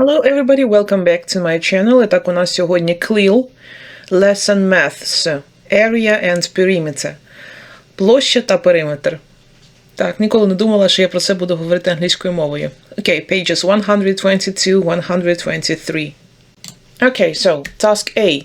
Hello everybody, welcome back to my channel. І так у нас сьогодні CLIL, Lesson Maths, Area and Perimeter. Площа та периметр. Так, ніколи не думала, що я про це буду говорити англійською мовою. Okay, pages 122, 123. Okay, so task A.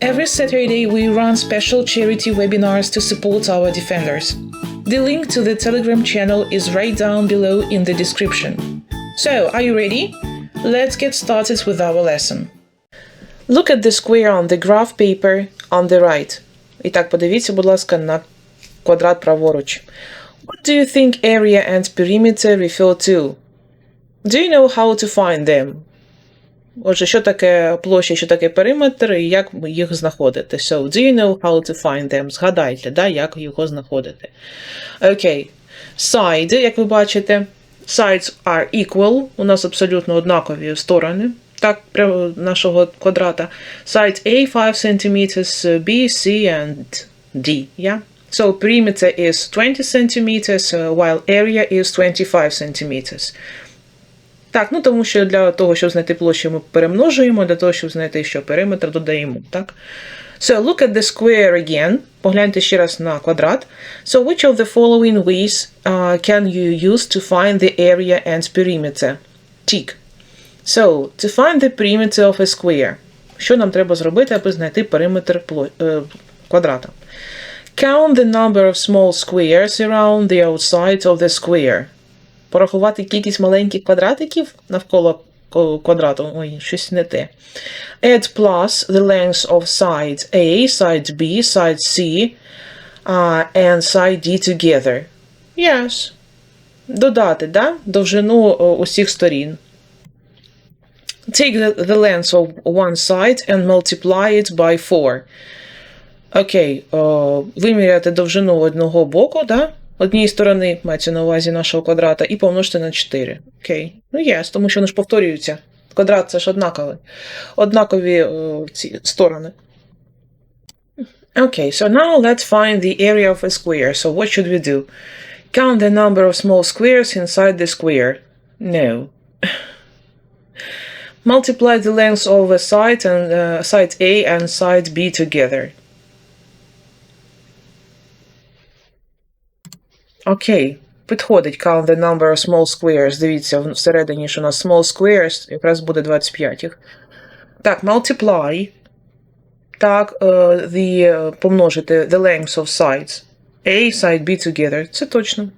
Every Saturday, we run special charity webinars to support our defenders. The link to the Telegram channel is right down below in the description. So, are you ready? Let's get started with our lesson. Look at the square on the graph paper on the right. І так, подивіться, будь ласка, на квадрат праворуч. What do you think area and perimeter refer to? Do you know how to find them? Отже, що таке площа, що таке периметр і як їх знаходити? So, do you know how to find them? Згадайте, да, як його знаходити. Окей. Side, як ви бачите, sides are equal. У нас абсолютно однакові сторони. Так, прямо нашого квадрата. Sides A 5 cm, B, C and D. Yeah? So perimeter is 20 centimeters, uh, while area is 25 centimeters. Так, ну тому що для того, щоб знайти площу, ми перемножуємо, для того, щоб знайти, що периметр додаємо. Так? So look at the square again. Погляньте ще раз на квадрат. So which of the following ways uh, can you use to find the area and perimeter? Tick. So, to find the perimeter of a square. Що нам треба зробити, аби знайти периметр е, квадрата? Count the number of small squares around the outside of the square. Порахувати кількість маленьких квадратиків навколо квадрату. Ой, щось не те. Add plus the length of sides A, side B, side C, uh, and side D together. Yes. Додати, да? Довжину усіх сторін. Take the, the length of one side and multiply it by 4. Окей, о, виміряти довжину одного боку, да? однієї сторони, мається на увазі нашого квадрата, і помножити на 4. Окей. Ну, yes, тому що вони ж повторюються. Квадрат це ж однаковий. Однакові о, ці сторони. Okay, so now let's find the area of a square. So what should we do? Count the number of small squares inside the square. No. Multiply the length of a side and uh, side A and side B together. Окей, підходить count the number of small squares. Дивіться, всередині ж у нас small squares, якраз буде 25 їх. Так, multiply. Так, е, the, е, помножити the length of sides. A, side B together. Це точно.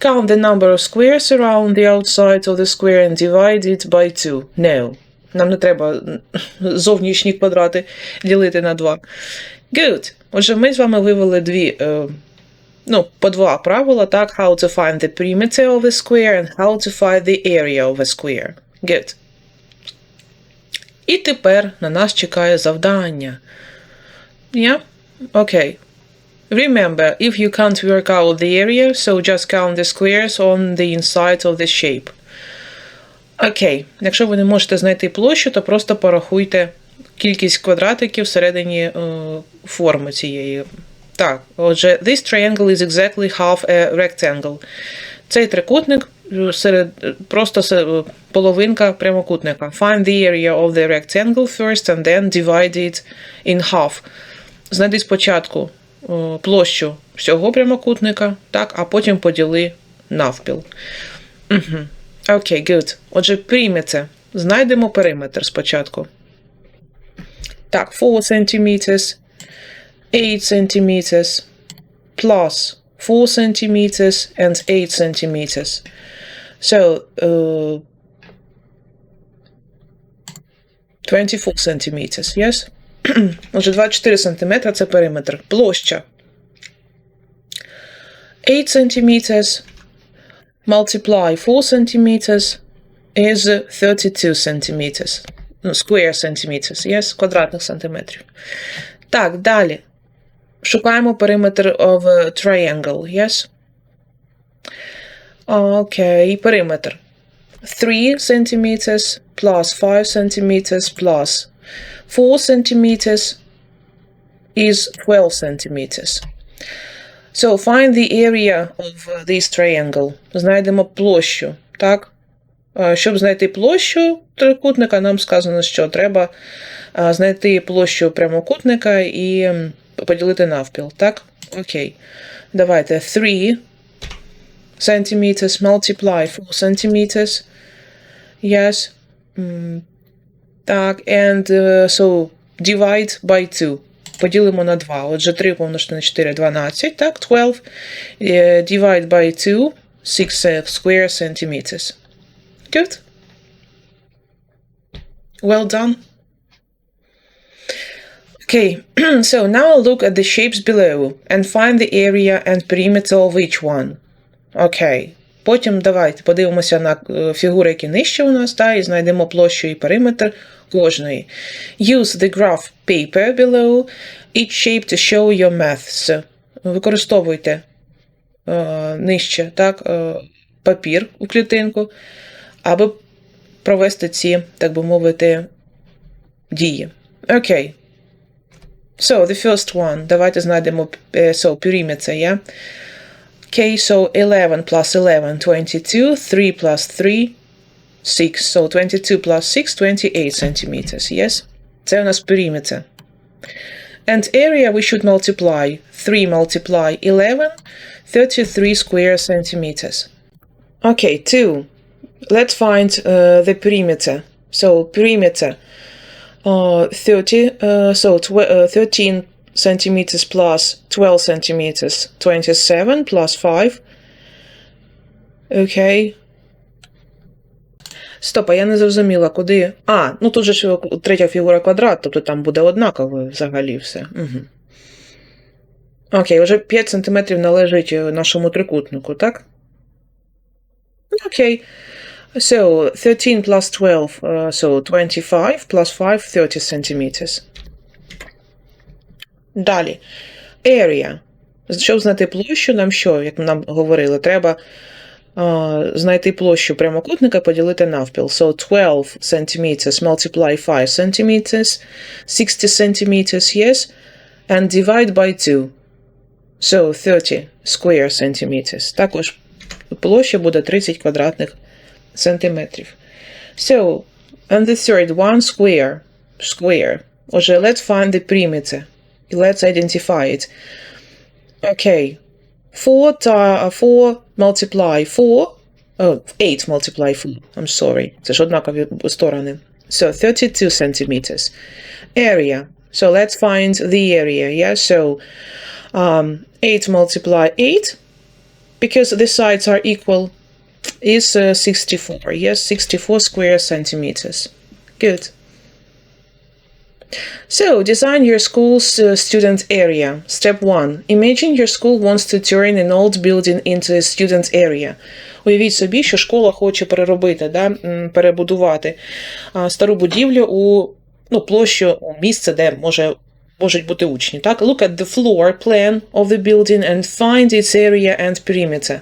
Count the number of squares around the outside of the square and divide it by 2. No. Нам не треба зовнішні квадрати ділити на 2. Good. Отже, ми з вами вивели дві, е, ну, по два правила, так? How to find the perimeter of a square and how to find the area of a square. Good. І тепер на нас чекає завдання. Yeah? Okay. Remember, if you can't work out the area, so just count the squares on the inside of the shape. Окей. okay. Якщо ви не можете знайти площу, то просто порахуйте кількість квадратиків всередині е, форми цієї. Так, отже, this triangle is exactly half a rectangle. Цей трикутник е, серед е, просто е, половинка прямокутника. Find the area of the rectangle first and then divide it in half. Знайди спочатку площу всього прямокутника, так, а потім поділи навпіл. Окей, good. Отже, периметр. Знайдемо периметр спочатку. Так, 4 centimeters, 8 centimeters, plus 4 centimeters and 8 centimeters. So, uh, 24 centimeters, yes? Отже, 24 сантиметра це периметр. Площа. 8 centimeters multiply 4 centimeters is 32 centimeters. Ну, square centimeters, yes? Квадратних сантиметрів. Так, далі. Шукаємо периметр of a triangle, yes? Окей, периметр. 3 centimeters plus 5 centimeters plus 4 centimeters is 12 centimeters. So find the area of uh, this triangle. Знайдемо площу, так? Е, Щоб знайти площу трикутника, нам сказано, що треба е, знайти площу прямокутника і м, поділити навпіл, так? Окей. Давайте 3 centimeters multiply 4 centimeters. Yes. М, Так, and uh, so divide by 2. Поділимо на 2. Отже, 3 помножити на 4 12, так, 12. Е, Divide by 2, 6 square centimeters. Good. Well done. Okay, so now look at the shapes below and find the area and perimeter of each one. Окей. Потім давайте подивимося на е, фігури, які нижче у нас, та, і знайдемо площу і периметр кожної. Use the graph paper below each shape to show your maths. Використовуйте е, нижче так, е, папір у клітинку, аби провести ці, так би мовити, дії. Окей. So, the first one. Давайте знайдемо е, so, perimeter, yeah? Okay, so 11 plus 11, 22. 3 plus 3, 6. So 22 plus 6, 28 centimeters, yes? Це у нас perimeter. And area we should multiply. 3 multiply 11, 33 square centimeters. Okay, 2. Let's find uh, the perimeter. So perimeter, Uh, 30, uh, so uh, 13 centimeters plus 12 centimeters, 27 plus 5. Okay. Стоп, а я не зрозуміла, куди. А, ну тут же ж третя фігура квадрат, тобто там буде однаково взагалі все. Угу. Окей, вже 5 см належить е, нашому трикутнику, так? Окей. So, 13 plus 12, uh, so 25 plus 5, 30 centimeters. Далі. Area. Щоб знайти площу, нам що, як нам говорили, треба uh, знайти площу прямокутника, поділити навпіл. So 12 centimeters multiply 5 centimeters, 60 centimeters, yes, and divide by 2. So 30 square centimeters. Також площа буде 30 квадратних сантиметрів. So, and the third one, square. Square. Отже, let's find the perimeter. Let's identify it. Okay. 4, ta- 4 multiply 4. Oh, 8 multiply 4. I'm sorry. Це ж однакові сторони. So, 32 centimeters. Area. So, let's find the area. Yeah, so um, 8 multiply 8 because the sides are equal is uh, 64. Yes, 64 square centimeters. Good. So, design your school's uh, student area. Step 1. Imagine your school wants to turn an old building into a student area. Уявіть собі, що школа хоче переробити, да, м, перебудувати а, стару будівлю у ну, площу, у місце, де може, можуть бути учні. Так? Look at the floor plan of the building and find its area and perimeter.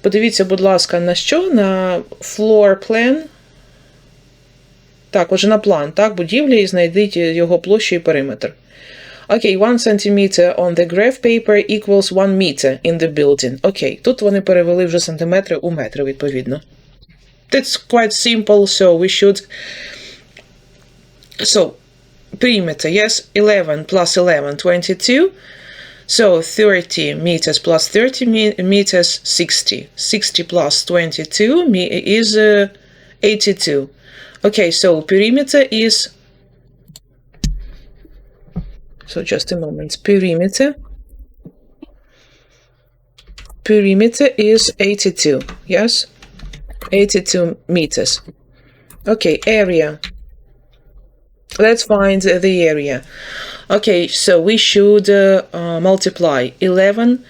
Подивіться, будь ласка, на що? На floor plan. Так, отже, на план, так, будівлі і знайдіть його площу і периметр. Окей, 1 centimeter on the graph paper equals 1 meter in the building. Окей, тут вони перевели вже сантиметри у метри, відповідно. That's quite simple, so we should. So, perimeter, yes, 11 plus 11, 22. So 30 meters plus 30 me- meters, 60. 60 plus 22 is uh, 82. Okay, so perimeter is. So just a moment. Perimeter. Perimeter is 82. Yes? 82 meters. Okay, area. Let's find the area. Okay, so we should uh, uh, multiply 11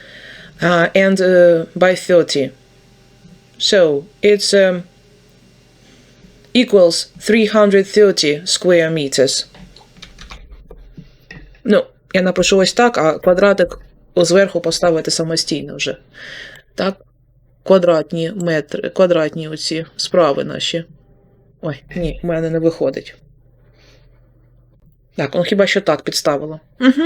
uh, and uh, by 30. So it's um, equals 330 square meters. Ну, я напишу ось так, а квадратик зверху поставити самостійно вже. Так, квадратні метри, квадратні оці справи наші. Ой, ні, в мене не виходить. Так, ну хіба що так підставило. Угу.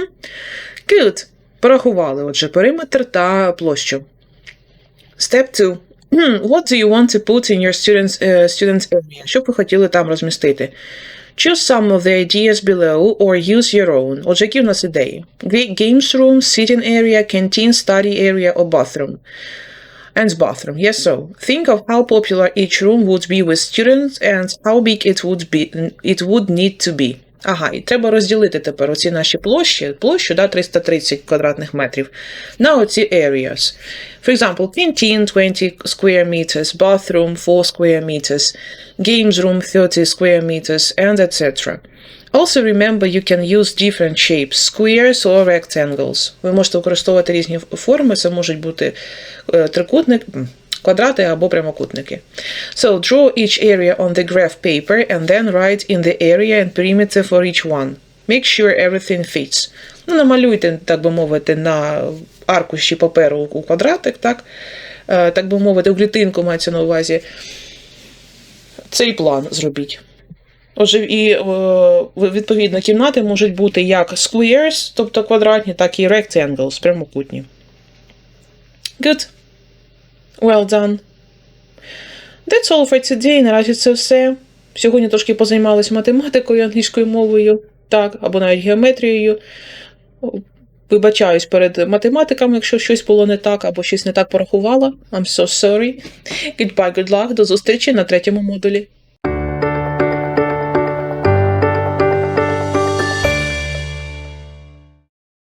Good. Порахували, отже, периметр та площу. Step 2. What do you want to put in your students, uh, students area? Що б ви хотіли там розмістити? Choose some of the ideas below or use your own. Отже, які в нас ідеї? Га- Games room, sitting area, canteen, study area or bathroom. And bathroom. Yes, so. Think of how popular each room would be with students and how big it would be it would need to be. Ага, і треба розділити тепер оці наші площі, площу, да, 330 квадратних метрів, на оці areas. For example, canteen 20 square meters, bathroom 4 square meters, games room 30 square meters, and etc. Also remember you can use different shapes, squares or rectangles. Ви можете використовувати різні форми, це можуть бути е, трикутник, квадрати або прямокутники. So draw each area on the graph paper and then write in the area and perimeter for each one. Make sure everything fits. Ну, намалюйте, так би мовити, на аркуші паперу у квадратик, так? Е, так би мовити, у клітинку мається на увазі. Цей план зробіть. Отже, і е, відповідно кімнати можуть бути як squares, тобто квадратні, так і rectangles, прямокутні. Good. Well done. That's all for today. Наразі це все. Сьогодні трошки позаймалась математикою, англійською мовою, так, або навіть геометрією. Вибачаюсь перед математиками, якщо щось було не так, або щось не так порахувала. I'm so sorry. Goodbye, good luck. До зустрічі на третьому модулі.